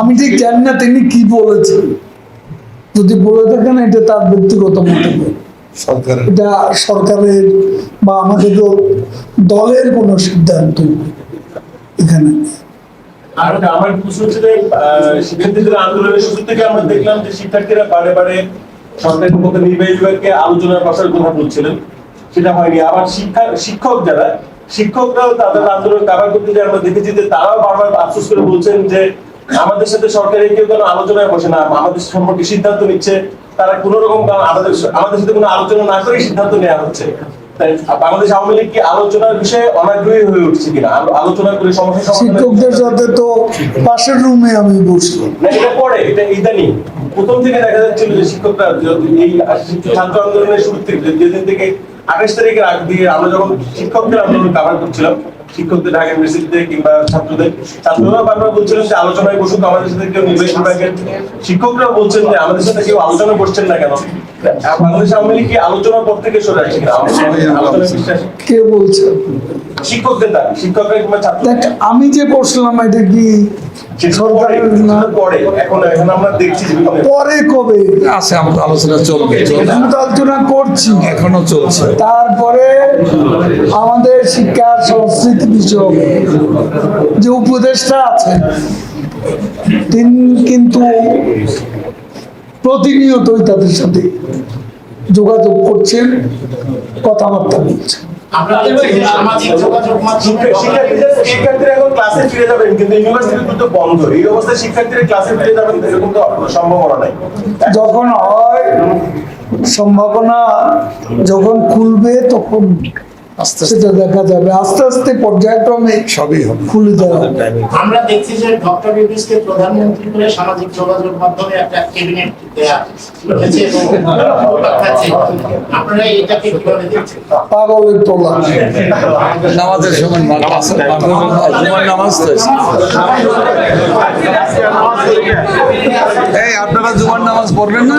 আমি ঠিক জানি না তিনি কি বলেছেন। যদি বলে থাকেন এটা তার ব্যক্তিগত মন্তব্য। এটা সরকারের বা আমাদের দলের কোনো সিদ্ধান্ত এখানে। আর আমার প্রশ্ন হচ্ছে যে শিক্ষার্থীদের আন্দোলনের শুরু থেকে আমরা দেখলাম যে শিক্ষার্থীরা বারে বারে সরকারের পক্ষে নির্বাহী বিভাগকে আলোচনার বসার কথা বলছিলেন সেটা হয়নি। আবার শিক্ষা শিক্ষক যারা শিক্ষকরাও তাদের আন্দোলন কাভার করতে যে আমরা দেখেছি যে তারাও বারবার আফসোস করে বলছেন যে আমাদের সাথে সরকারের কেউ কেন আলোচনায় বসে না আমাদের সম্পর্কে সিদ্ধান্ত নিচ্ছে তারা কোন রকম আমাদের আমাদের সাথে কোনো আলোচনা না করে সিদ্ধান্ত নেওয়া হচ্ছে। বাংলাদেশ আওয়ামী লীগ কি আলোচনার বিষয়ে অনাগ্রহী হয়ে উঠছে কিনা? আলোচনা করে সমস্যা শিক্ষকদের সাথে তো পাশের রুমে আমি বসলাম। না এটা পরে এটা ইদানি। প্রথম থেকে দেখা যাচ্ছিল যে শিক্ষকরা এই ছাত্র আন্দোলনের শুরু থেকে যে- যেদিন থেকে আঠাশ তারিখের আগ দিয়ে আমরা যখন শিক্ষকদের আন্দোলন কাভার করছিলাম শিক্ষকদের ঢাকা ইউনিভার্সিটিতে কিংবা ছাত্রদের। ছাত্ররা বারবার বলছিলেন যে আলোচনায় বসুক আমাদের সাথে কেউ নির্বাহী বিভাগের শিক্ষকরা বলছেন যে আমাদের সাথে কেউ আলোচনা করছেন না কেন? বাংলাদেশ আওয়ামী লীগ কি আলোচনার পর থেকে সরে আসছে কে বলছে? শিক্ষকদের দাবি শিক্ষকরা কিংবা ছাত্র আমি যে বসলাম এটা কি পরে এখন এখন আমরা দেখছি যে পরে কবে? আছে আমাদের আলোচনা চলবে আলোচনা করছি। এখনও চলছে। তারপরে আমাদের শিক্ষা সংস্কৃতি বিষয়ক যে উপদেষ্টা আছেন তিনি কিন্তু প্রতিনিয়তই তাদের সাথে যোগাযোগ করছেন কথাবার্তা বলছেন। যখন হয় সম্ভাবনা যখন খুলবে তখন সেটা দেখা যাবে। আস্তে আস্তে পর্যায়ক্রমে সবই হবে। খুলে দেওয়া আমরা দেখছি যে ডক্টর ইউনুসকে প্রধানমন্ত্রী করে সামাজিক যোগাযোগ মাধ্যমে একটা ক্যাবিনেট দেয়া হয়েছে এবং পাঠাচ্ছে। আপনারা এটাকে কীভাবে দেখছেন? পাগলের তোলা নামাজের সময় নামাজ জুমার নামাজ তো এই আপনারা জুমার নামাজ পড়বেন না?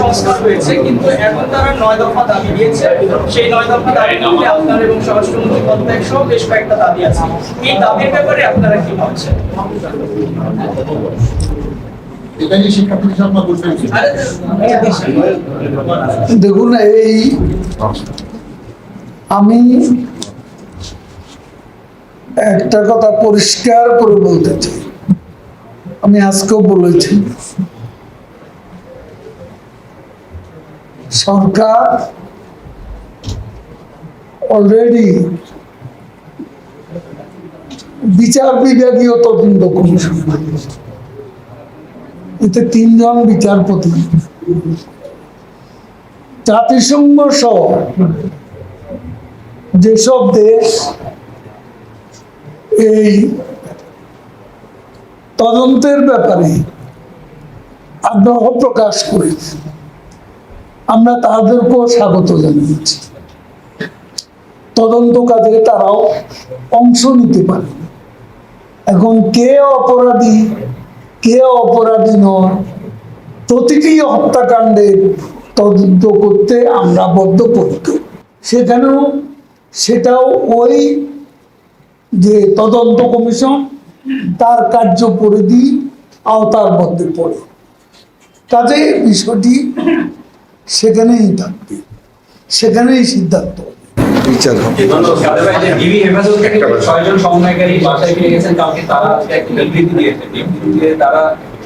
সংস্কার হয়েছে। কিন্তু এখন তারা নয় দফা দাবি দিয়েছে। সেই নয় দফা দাবি মধ্যে আপনার এবং স্বরাষ্ট্রমন্ত্রী পদত্যাগ সহ বেশ কয়েকটা দাবি আছে। এই দাবির ব্যাপারে আপনারা কি ভাবছেন? দেখুন এই আমি একটা কথা পরিষ্কার করে বলতে চাই। আমি আজকেও বলেছি সরকার অলরেডি বিচার বিভাগীয় তদন্ত কমিশন। এতে তিনজন বিচারপতি। জাতিসংঘ সহ যেসব দেশ এই তদন্তের ব্যাপারে আগ্রহ প্রকাশ করেছে। আমরা তাদেরকেও স্বাগত জানিয়েছি তদন্ত কাজে তারাও অংশ নিতে পারে। এখন কে অপরাধী কে অপরাধী নয়, প্রতিটি হত্যাকাণ্ডে তদন্ত করতে আমরা বদ্ধপরিকর। সেখানেও সেটাও ওই যে তদন্ত কমিশন, তার কার্য পরিধি আওতার মধ্যে পড়ে। কাজে বিষয়টি সেখানেই থাকবে। সেখানেই সিদ্ধান্ত বিচার হবে।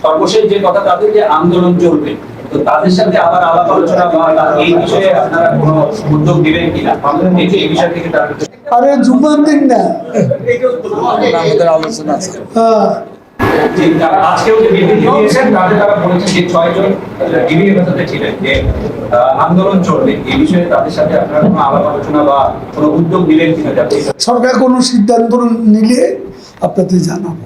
সর্বশেষ যে কথা তাদের যে আন্দোলন চলবে তো তাদের সাথে আবার আলাপ আলোচনা বা এই বিষয়ে আপনারা কোনো উদ্যোগ দিবেন কিনা? এই বিষয় থেকে তারা আরে জুম্মার দিন না। আমাদের আলোচনা আছে। হ্যাঁ। যে তারা আজকেও যে বিবৃতি দিয়েছেন তাতে তারা বলেছেন যে ছয়জন ডিবি হেফাজতে ছিলেন যে আহ, আন্দোলন চলবে এই বিষয়ে তাদের সাথে আপনারা কোনো আলাপ আলোচনা বা কোনো উদ্যোগ নিলেন কিনা সরকার কোনো সিদ্ধান্ত নিলে আপনাদের জানাব।